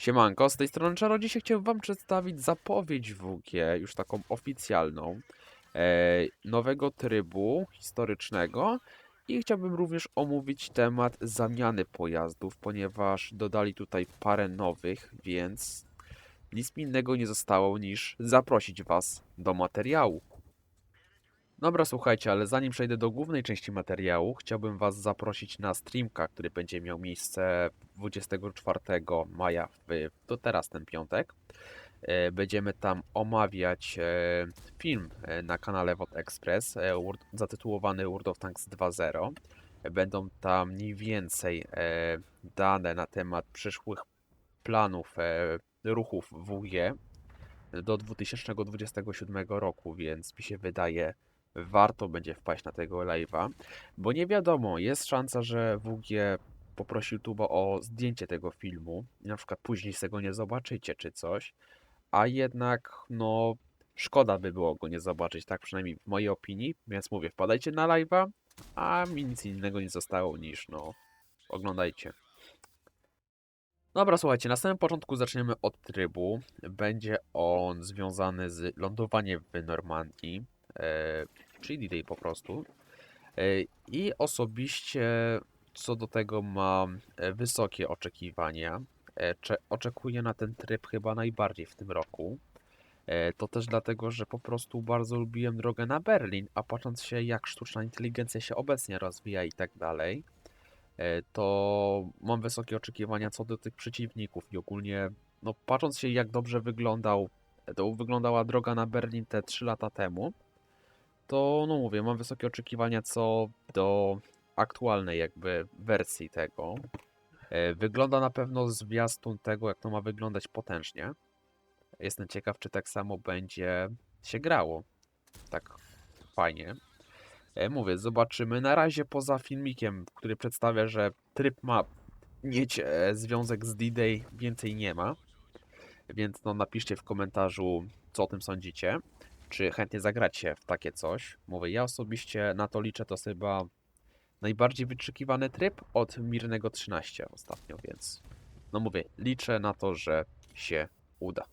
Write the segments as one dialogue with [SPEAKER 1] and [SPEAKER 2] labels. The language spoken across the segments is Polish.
[SPEAKER 1] Siemanko, z tej strony Czarodziej się chciałem Wam przedstawić zapowiedź WG, już taką oficjalną, e, nowego trybu historycznego i chciałbym również omówić temat zamiany pojazdów, ponieważ dodali tutaj parę nowych, więc nic innego nie zostało niż zaprosić Was do materiału. Dobra, słuchajcie, ale zanim przejdę do głównej części materiału, chciałbym Was zaprosić na streamka, który będzie miał miejsce 24 maja, w, to teraz ten piątek. E, Będziemy tam omawiać e, film e, na kanale Wod Express zatytułowany World of Tanks 2.0. E, Będą tam mniej więcej dane na temat przyszłych planów ruchów WG do 2027 roku, więc mi się wydaje, warto będzie wpaść na tego live'a, bo nie wiadomo, jest szansa, że WG poprosi YouTube'a o zdjęcie tego filmu na przykład później z tego nie zobaczycie czy coś, a jednak no szkoda by było go nie zobaczyć, tak przynajmniej w mojej opinii, więc mówię, wpadajcie na live'a, a mi nic innego nie zostało niż no oglądajcie. Dobra, słuchajcie, na samym początku zaczniemy od trybu. Będzie on związany z lądowaniem w Normandii, e, czyli D-Day po prostu. E, I osobiście co do tego mam e, wysokie oczekiwania. E, cze- oczekuję na ten tryb chyba najbardziej w tym roku. To też dlatego, że po prostu bardzo lubiłem drogę na Berlin, a patrząc się jak sztuczna inteligencja się obecnie rozwija i tak dalej, to mam wysokie oczekiwania co do tych przeciwników i ogólnie, no patrząc się jak dobrze wyglądał, to wyglądała droga na Berlin te 3 lata temu, to no mówię, mam wysokie oczekiwania co do aktualnej jakby wersji tego. E, Wygląda na pewno zwiastun tego, jak to ma wyglądać potężnie. Jestem ciekaw, czy tak samo będzie się grało. Tak fajnie. E, Mówię, zobaczymy. Na razie poza filmikiem, który przedstawia, że tryb ma mieć e, związek z D-Day, więcej nie ma. Więc no napiszcie w komentarzu, co o tym sądzicie. Czy chętnie zagracie w takie coś. Mówię, ja osobiście na to liczę, to chyba najbardziej wyczekiwany tryb od Mirnego 13 ostatnio, więc no mówię, liczę na to, że się uda.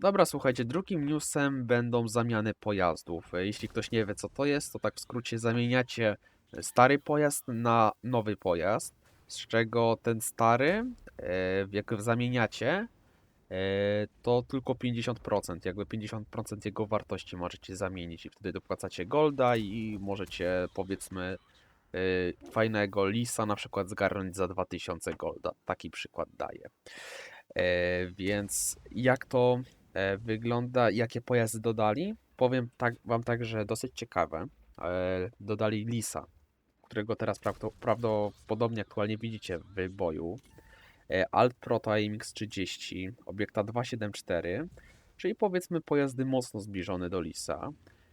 [SPEAKER 1] Dobra, słuchajcie, drugim newsem będą zamiany pojazdów. Jeśli ktoś nie wie, co to jest, to tak w skrócie zamieniacie stary pojazd na nowy pojazd, z czego ten stary, e, jak zamieniacie, to tylko 50%, jakby 50% jego wartości możecie zamienić i wtedy dopłacacie golda i możecie powiedzmy e, fajnego lisa na przykład zgarnąć za 2000 golda. Taki przykład daję. E, Więc jak to e, wygląda, jakie pojazdy dodali? Powiem tak, wam tak, że dosyć ciekawe. E, Dodali lisa, którego teraz prawdo, prawdopodobnie aktualnie widzicie w boju. E, Alt Proto AMX 30, obiekta 274, czyli powiedzmy pojazdy mocno zbliżone do Lisa.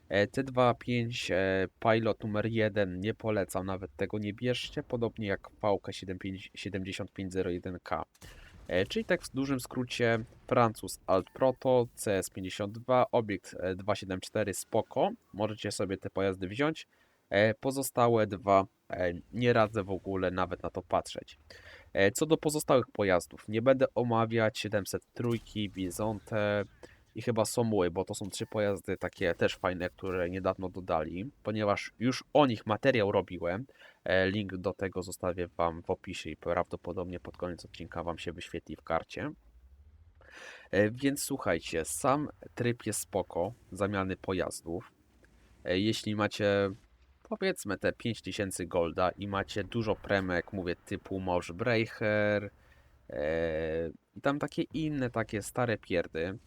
[SPEAKER 1] E, T25 e, Pilot numer 1 nie polecam, nawet tego nie bierzcie, podobnie jak VK 7501K. E, Czyli tak w dużym skrócie Francuz Alt Proto, CS52, obiekt e, 274 spoko, możecie sobie te pojazdy wziąć. Pozostałe dwa nie radzę w ogóle nawet na to patrzeć. E, Co do pozostałych pojazdów, nie będę omawiać 703, Bizonte i chyba Somuły, bo to są trzy pojazdy takie też fajne, które niedawno dodali, ponieważ już o nich materiał robiłem. E, Link do tego zostawię Wam w opisie i prawdopodobnie pod koniec odcinka Wam się wyświetli w karcie. E, Więc słuchajcie, sam tryb jest spoko, zamiany pojazdów. E, Jeśli macie powiedzmy te 5000 golda i macie dużo premek, mówię typu Morsebrecher e, i tam takie inne, takie stare pierdy,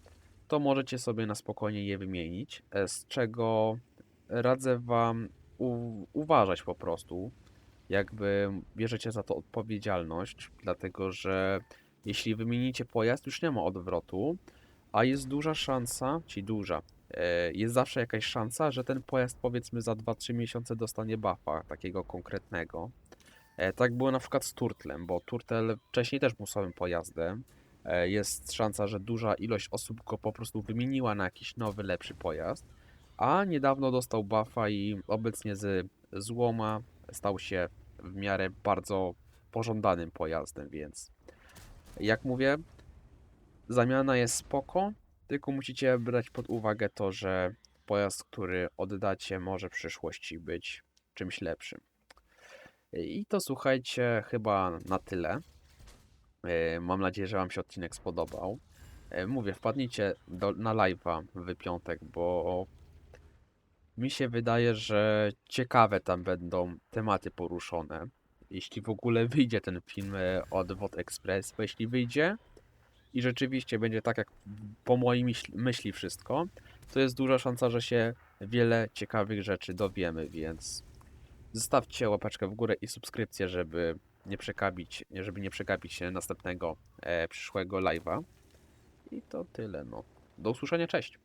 [SPEAKER 1] to możecie sobie na spokojnie je wymienić, e, z czego radzę Wam u- uważać po prostu, jakby bierzecie za to odpowiedzialność, dlatego że jeśli wymienicie pojazd, już nie ma odwrotu, a jest duża szansa, ci duża, jest zawsze jakaś szansa, że ten pojazd powiedzmy za 2-3 miesiące dostanie buffa takiego konkretnego. E, Tak było na przykład z Turtlem, bo Turtle wcześniej też był słabym pojazdem. E, Jest szansa, że duża ilość osób go po prostu wymieniła na jakiś nowy, lepszy pojazd, a niedawno dostał buffa i obecnie z złoma stał się w miarę bardzo pożądanym pojazdem, więc Jak mówię, zamiana jest spoko, tylko musicie brać pod uwagę to, że pojazd, który oddacie, może w przyszłości być czymś lepszym. I to słuchajcie, chyba na tyle. E, Mam nadzieję, że Wam się odcinek spodobał. E, Mówię, wpadnijcie do, na live'a w piątek, bo mi się wydaje, że ciekawe tam będą tematy poruszone. Jeśli w ogóle wyjdzie ten film e, od Wod Express, bo jeśli wyjdzie i rzeczywiście będzie tak jak po mojej myśli, wszystko, to jest duża szansa, że się wiele ciekawych rzeczy dowiemy, więc zostawcie łapeczkę w górę i subskrypcję, żeby nie przekabić, żeby nie przegapić się następnego e, przyszłego live'a. I to tyle, no. Do usłyszenia, cześć!